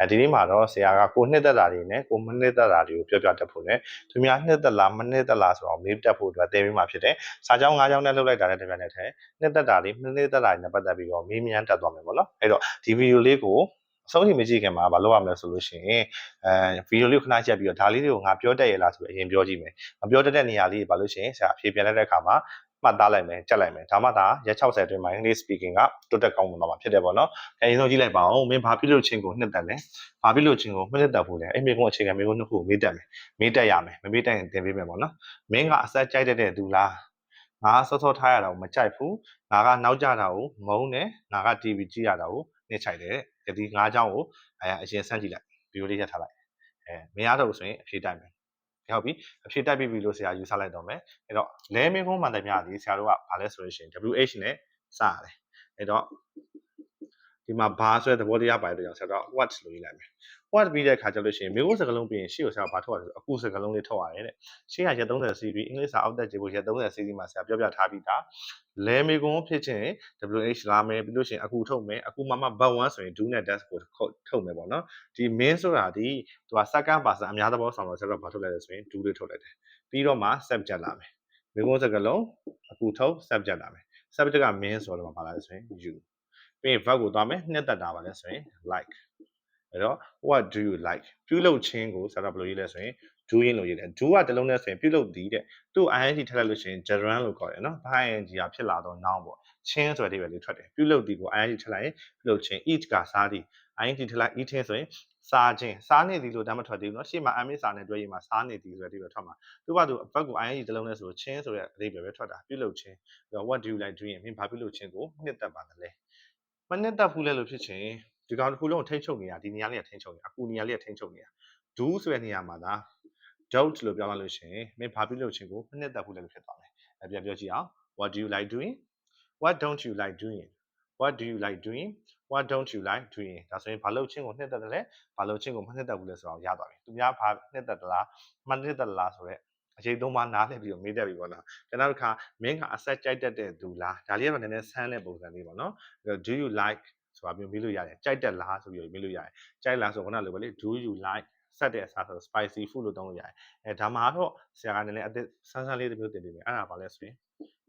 အဲဒီနေ့မှာတော့ဆရာကကိုနှစ်သက်တာတွေနဲ့ကိုမနှစ်သက်တာတွေကိုပြောပြတတ်ဖို့နဲ့သူများနှစ်သက်လားမနှစ်သက်လားဆိုတော့မေးတတ်ဖို့အတွက်တင်ပေးမှာဖြစ်တယ်စာကြောင်း၅ကြောင်းနဲ့လှုပ်လိုက်တာနဲ့တပြိုင်နက်တည်းနှစ်သက်တာတွေမနှစ်သက်တာတွေနဲ့ပတ်သက်ပြီးတော့မေးမြန်းတတ်သွားမယ်ပေါ့နော်အဲ့တော့ဒီဗီဒီယိုလေးကိုအဆုံးထိမကြည့်ခင်မှာမလုပ်ရမလဲဆိုလို့ရှိရင်အဲဗီဒီယိုလေးကိုခဏချက်ပြီးတော့ဒါလေးတွေကိုငါပြောတတ်ရလားဆိုပြီးအရင်ပြောကြည့်မယ်မပြောတတ်တဲ့နေရာလေးပါလို့ရှိရင်ဆရာအဖြေပြန်လိုက်တဲ့အခါမှာ မှတ်သားလိုက်မယ်ကြက်လိုက်မယ်ဒါမှသာရက်60အတွင်းမှာ English speaking ကတိုးတက်ကောင်းမှာဖြစ်တယ်ပေါ့နော်အဲအရင်ဆုံးကြည့်လိုက်ပါအောင်မင်းဘာဖြစ်လို့ချင်းကိုနှစ်သက်လဲဘာဖြစ်လို့ချင်းကိုမနှစ်သက်ဘူးလဲအဲ့မိကုန်းအခြေခံမိကုန်းနှစ်ခုကိုမေးတတ်မယ်မေးတတ်ရမယ်မမေးတတ်ရင်သင်ပေးမယ်ပေါ့နော်မင်းကအဆက်ကြိုက်တတ်တဲ့သူလားငါဆော့ဆော့ထားရတာကိုမကြိုက်ဘူးငါကနောက်ကျတာကိုမုန်းတယ်ငါက TV ကြည့်ရတာကိုနှိမ့်ချိုက်တယ်ဒီငါးချောင်းကိုအဲအရင်ဆန်းကြည့်လိုက်ဗီဒီယိုလေးရက်ထားလိုက်အဲမင်းရတော့ဆိုရင်အဖြေတိုက်မယ် ဟုတ်ပြီအဖြေတိုက်ပြီပြီလို့ဆရာယူဆလိုက်တော့မယ်အဲ့တော့လဲမင်းကုန်းမှန်တယ်များဒီဆရာတို့ကဘာလဲဆိုလို့ရှိရင် WH နဲ့စရတယ်အဲ့တော့ ဒီမှာဘာဆိုတဲ့သဘောတရားပါတယ်တော့ဆရာတို့က what လို့ရေးလိုက်မယ် what ပြီးတဲ့ခါကျလို့ရှိရင်မျိုးစကလုံးပြီးရင်ရှေ့ကိုဆရာဘာထုတ်ရလဲဆိုအခုစကလုံးလေးထုတ်ရတယ်တဲ့ရှေ့ကရက်30 CV အင်္ဂလိပ်စာအောက်တက်ကြည့်ဖို့ရက်30 CV မှာဆရာပြောပြထားပြီးသားလဲမေကွန်ဖြစ်ခြင်း WH လာမယ်ပြီးလို့ရှိရင်အခုထုတ်မယ်အခုမှမှ but 1ဆိုရင် do နဲ့ dash ကိုထုတ်မယ်ပေါ့နော်ဒီ main ဆိုတာဒီသူက second person အများသဘောဆောင်တော့ဆရာတို့ဘာထုတ်လိုက်လဲဆိုရင် do လေးထုတ်လိုက်တယ်ပြီးတော့မှ subject လာမယ်မေကွန်စကလုံးအခုထုတ် subject လာမယ် subject က main ဆိုတော့ဘာလာလဲဆိုရင် you ပြီးရင် verb ကိုသွားမယ်နှစ်သက်တာပါလဲဆိုရင် like အဲ့တော့ what do you like ပြုလုပ်ခြင်းကိုဆရာကဘယ်လိုရေးလဲဆိုရင် doing လို့ရေးတယ် do ကတလုံးနဲ့ဆိုရင်ပြုလုပ်သည်တဲ့သူ့ ing ထည့်လိုက်လို့ရှိရင် gerund လို့ခေါ်တယ်နော်ဘာ ing ကဖြစ်လာတော့ noun ပေါ့ချင်းဆိုတဲ့အဓိပ္ပာယ်လေးထွက်တယ်ပြုလုပ်သည်ကို ing ထည့်လိုက်ရင်ပြုလုပ်ခြင်း eat ကစားသည် ing ထည့်လိုက် eating ဆိုရင်စားခြင်းစားနေသည်လို့တမ်းမထွက်သေးဘူးเนาะရှေ့မှာ ame စာနဲ့တွဲရေးမှာစားနေသည်ဆိုတဲ့အဓိပ္ပာယ်ထွက်မှာသူ့ဘာသူအပတ်ကို ing တလုံးနဲ့ဆိုချင်းဆိုတဲ့အဓိပ္ပာယ်ပဲထွက်တာပြုလုပ်ခြင်းအဲ့တော့ what do you like doing မင်းဘာပြုလုပ်ခြင်းကိုနှစ်သက်ပါသလဲ မနှစ်သက်ဘူးလဲလို့ဖြစ်ခြင်းဒီကောင်တစ်ခုလုံးထိန်းချုပ်နေတာဒီနေရာလေးကထိန်းချုပ်နေတာအခုနေရာလေးကထိန်းချုပ်နေတာ do ဆိုတဲ့နေရာမှာဒါ don't လို့ပြောလိုက်လို့ရှိရင်မင်းဘာပြုလုပ်ခြင်းကိုမနှစ်သက်ဘူးလဲလို့ဖြစ်သွားမယ်အပြန်ပြောကြည့်အောင် what do you like doing what don't you like doing what do you like doing what don't you like doing ဒါဆိုရင်ဘာလုပ်ခြင်းကိုနှစ်သက်တယ်လဲဘာလုပ်ခြင်းကိုမနှစ်သက်ဘူးလဲဆိုတော့ရသွားပြီသူများဘာနှစ်သက်သလားမနှစ်သက်လားဆိုတော့ အချိန်သုံးပါနားလည်ပြီးတော့မေးတတ်ပြီပေါ့နော်။ကျွန်တော်တို့ခါမင်းကအဆက်ကြိုက်တတ်တဲ့သူလားဒါလေးကတော့နည်းနည်းဆန်းတဲ့ပုံစံလေးပေါ့နော်။ do you like ဆိုတာမျိုးမေးလို့ရတယ်ကြိုက်တယ်လားဆိုပြီးမေးလို့ရတယ်ကြိုက်လားဆိုခုနလိုပဲလေ do you like ဆက်တဲ့အစားဆို spicy food လို့တောင်းလို့ရတယ်အဲဒါမှတော့ဆရာကလည်းအသစ်ဆန်းဆန်းလေးတစ်မျိုးတင်ပေးမယ်အဲ့ဒါပါလဲဆိုရင်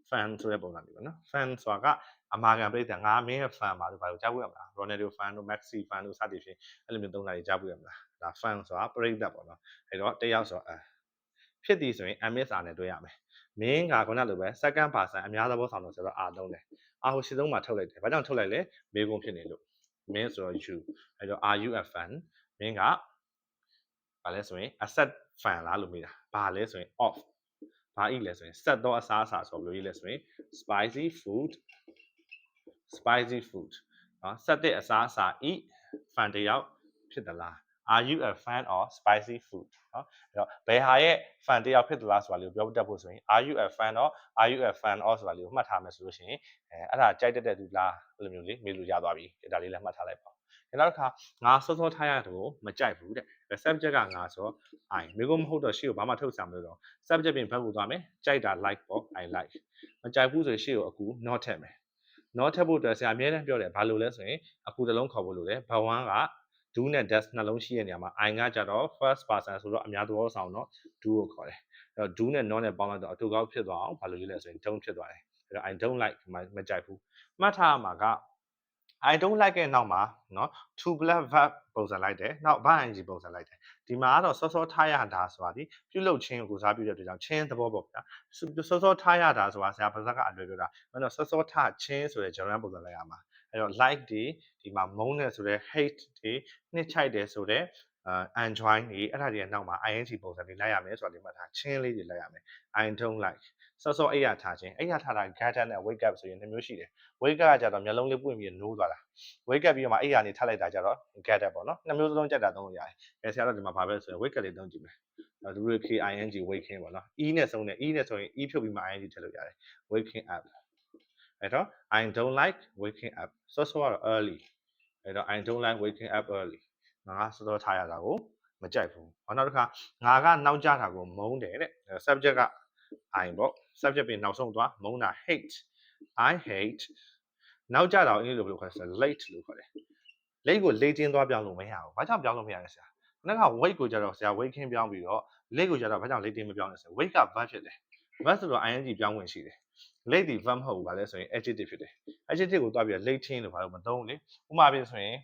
fan ဆိုတဲ့ပုံစံမျိုးပေါ့နော် fan ဆိုတာကအမာခံပြိတ္တာငါမင်းရဲ့ fan ပါလို့ဘာလို့ကြားဘူးရမလား Ronaldo fan တို့ Messi fan တို့စသည်ဖြင့်အဲ့လိုမျိုးသုံးတာကြီးကြားဘူးရမလားဒါ fan ဆိုတာပြိတ္တာပေါ့နော်အဲ့တော့တယောက်ဆိုအဲ ဖြစ်သည်ဆိုရင် MSR နဲ့တွဲရမယ်မင်းကခုနလိုပဲ second person အများသဘောဆောင်လို့ဆိုတော့ R သုံးတယ် R ကိုရှင်းဆုံးမှာထုတ်လိုက်တယ်ဘာကြောင့်ထုတ်လိုက်လဲမေးခွန်းဖြစ်နေလို့မင်းဆိုတော့ you အဲ့တော့ are you a fan မင်းကဘာလဲဆိုရင် asset fan လားလို့မေးတာဘာလဲဆိုရင် off ဘာဤလဲဆိုရင် set တော့အစားအစာဆိုဘယ်လိုရေးလဲဆိုရင် spicy food spicy food နော် set တဲ့အစားအစာဤ fan တယောက်ဖြစ်သလား are you a fan of spicy food เนาะအဲ့တော့ဘယ်ဟာရဲ့ fan တယောက်ဖြစ်သလားဆိုတာလေးကိုပြောတတ်ဖို့ဆိုရင် are you a fan of are you a fan of ဆိုတာလေးကိုမှတ်ထားမယ်ဆိုလို့ရှိရင်အဲအဲ့ဒါကြိုက်တတ်တဲ့သူလားအဲ့လိုမျိုးလေးမေးလို့ရသွားပြီဒါလေးလည်းမှတ်ထားလိုက်ပါနောက်တစ်ခါငါစောစောထားရတော့မကြိုက်ဘူးတဲ့ subject ကငါဆို I မိကုမဟုတ်တော့ရှေ့ကိုဘာမှထုတ်ဆံမလို့တော့ subject ပြင်ဘက်ကိုသွားမယ်ကြိုက်တာ like ပေါ့ I like မကြိုက်ဘူးဆိုရှေ့ကိုအကူ not ထည့်မယ် not ထည့်ဖို့အတွက်ဆရာအများနဲ့ပြောတယ်ဘာလို့လဲဆိုရင်အကူတစ်လုံးခေါ်ဖို့လိုတယ်ဘဝန်းက do နဲ့ dash နှလုံးရှိတဲ့နေရာမှာ I ကကြတော့ first person ဆိုတော့အများသဘောဆောင်တော့ do ကိုခေါ်တယ်အဲ့တော့ do နဲ့ not နဲ့ပေါင်းလိုက်တော့အတူကောက်ဖြစ်သွားအောင်ဘာလို့ရေးလဲဆိုရင် don't ဖြစ်သွားတယ်အဲ့တော့ I don't like မကြိုက်ဘူးမှတ်ထားမှာက I don't like ရဲ့နောက်မှာเนาะ to black verb ပုံစံလိုက်တယ်နောက် verb ing ပုံစံလိုက်တယ်ဒီမှာကတော့စောစောထားရတာဆိုတာဒီပြုလုပ်ခြင်းကိုစားပြုတဲ့အတွက်ကြောင့်ချင်းသဘောပေါ့ဗျာစောစောထားရတာဆိုတာဆရာပါဇက်ကအလွယ်ပြောတာအဲ့တော့စောစောထားချင်းဆိုတဲ့ gerund ပုံစံလိုက်ရမှာအဲ့တော့ like ဒီဒီမှာမုန်းတယ်ဆိုတဲ့ hate ဒီနှစ်ချိုက်တယ်ဆိုတဲ့ အာ enjoy နေအဲ့ဒါတွေရဲ့နောက်မှာ ing ပုံစံတွေလိုက်ရမယ်ဆိုတာဒီမှာထားချင်းလေးတွေလိုက်ရမယ် I don't like စောစောအိပ်ရထားခြင်းအိပ်ရထားတာ get up နဲ့ wake up ဆိုရင်နှစ်မျိုးရှိတယ် wake up ကကြတော့မျက်လုံးလေးပွင့်ပြီးနိုးသွားတာ wake up ပြီးတော့မှအိပ်ရနေထပ်လိုက်တာကြတော့ get up ပေါ့နော်နှစ်မျိုးစလုံးကြက်တာသုံးလို့ရတယ်အဲဆရာတော့ဒီမှာဘာပဲဆိုရင် wake up လေးသုံးကြည့်မယ် WKING waking ပေါ့နော် e နဲ့ဆုံးတယ် e နဲ့ဆိုရင် e ဖြုတ်ပြီးမှ ing ထည့်လို့ရတယ် waking up အဲ့တော့ I don't like waking up စောစောကတော့ early အဲ့တော့ I don't like waking up early ငါစောစောထားရတာကိုမကြိုက်ဘူး။နောက်တစ်ခါငါကနောက်ကျတာကိုမုန်းတယ်တဲ့ subject က I ပေါ့ subject ပြင်နောက်ဆုံးသွားမုန်းတာ hate I hate နောက်ကျတာကိုအင်္ဂလိပ်လိုဘယ်လိုခေါ်လဲ late လို့ခေါ်တယ် late ကို late ချင်းသွားပြောင်းလို့မရဘူးဘာကြောင့်ပြောင်းလို့မရလဲဆရာခုနက weight ကိုကြတော့ဆရာ weight ခင်းပြောင်းပြီးတော့ late ကိုကြတော့ဘာကြောင့် late ချင်းမပြောင်းလဲဆိုတော့ weight က verb ဖြစ်တယ် verb ဆိုတော့ ing ပြောင်းဝင်ရှိတယ် late ဒီ verb မဟုတ်ဘူးဗာလဲဆိုရင် adjective ဖြစ်တယ် adjective ကိုတွားပြီးတော့ late ချင်းလို့ဘာလို့မသုံးဘူးလေဥပမာပြင်ဆိုရင်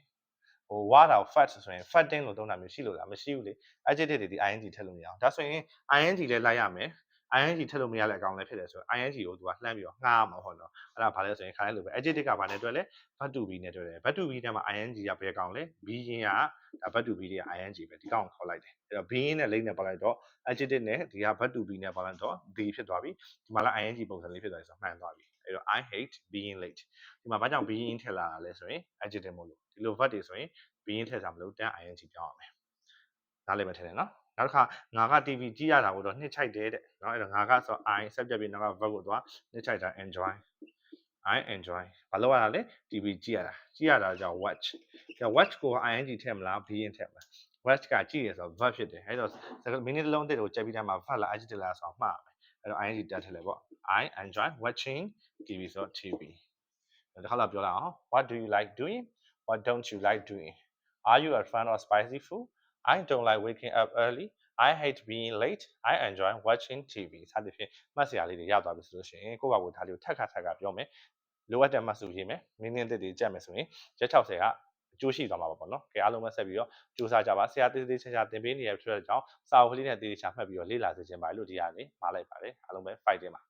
ဟို what are fat ဆိုရင် fatting လို့သုံးတာမျိုးရှိလို့လားမရှိဘူးလေ adjective တွေဒီ ing ထည့်လို့မရအောင်ဒါဆိုရင် ing လည်းလိုက်ရမယ် ing ထည့်လို့မရတဲ့အကောင်လည်းဖြစ်တယ်ဆိုတော့ ing ကိုသူကလှမ်းပြီးတော့ငှားမှာဟုတ်တော့အဲ့ဒါဘာလဲဆိုရင်ခါရဲလို့ပဲ adjective ကဘာနဲ့တွဲလဲ verb to be နဲ့တွဲတယ် verb to be ထဲမှာ ing ကဘယ်ကောင်လဲ be ရင်းကဒါ verb to be တွေက ing ပဲဒီကောင်ကိုခေါ်လိုက်တယ်အဲ့တော့ be ရင်းနဲ့ late နဲ့ပေါက်လိုက်တော့ adjective နဲ့ဒီက verb to be နဲ့ပေါက်လိုက်တော့ be ဖြစ်သွားပြီဒီမှာလည်း ing ပုံစံလေးဖြစ်သွားပြီဆိုတော့မှန်သွားပြီအဲ့တော့ I hate being late ဒီမှာဘာကြောင့် being ထည့်လာတာလဲဆိုရင် adjective မို့လို့ ဒီလို verb တွေဆိုရင် being ထည့်စားမလို့တန်း ing ပြောင်းရမယ်နားလည်မထင်နဲ့နော်နောက်တစ်ခါငါက TV ကြည့်ရတာကိုတော့နှစ်ချိုက်တယ်တဲ့เนาะအဲ့တော့ငါကဆို I ဆက်ပြပြီးနောက်က verb ကိုသွားနှစ်ချိုက်တာ enjoy I enjoy ဘာလို့ရတာလဲ TV ကြည့်ရတာကြည့်ရတာကြောင့် watch ကဲ watch ကို ing ထည့်မလား being ထည့်မလား watch ကကြည့်ရဆိုတော့ verb ဖြစ်တယ်အဲ့တော့မိနစ်လုံးတစ်ကိုကြက်ပြီးတိုင်းမှာ verb လား adjective လားဆိုတော့မှားမယ်အဲ့တော့ ing တက်ထည့်လိုက်ပေါ့ I enjoy watching TV ဆိုတော့ TV တစ်ခါလာပြောလိုက်အောင် what do you like doing what don't you like doing are you a fan of spicy food I don't like waking up early I hate being late I enjoy watching TV စသဖြင့်မှတ်စရာလေးတွေရောက်သွားပြီဆိုလို့ရှိရင်ကိုယ့်ဘာကိုဒါလေးကိုထက်ခါထက်ခါပြောမယ်လိုအပ်တဲ့မှတ်စုရေးမယ်မင်းင်းတစ်တွေကြက်မယ်ဆိုရင်ရက်60ကအကျိုးရှိသွားမှာပါပေါ့နော်။ကဲအားလုံးပဲဆက်ပြီးတော့ကြိုးစားကြပါဆရာတေးသေးချာချာသင်ပေးနေရဖြစ်တဲ့အကြောင်းစာအုပ်ကလေးနဲ့တေးသေးချာမှတ်ပြီးတော့လေ့လာစေချင်ပါလို့ဒီကနေမှားလိုက်ပါတယ်အားလုံးပဲ fight တင်ပါ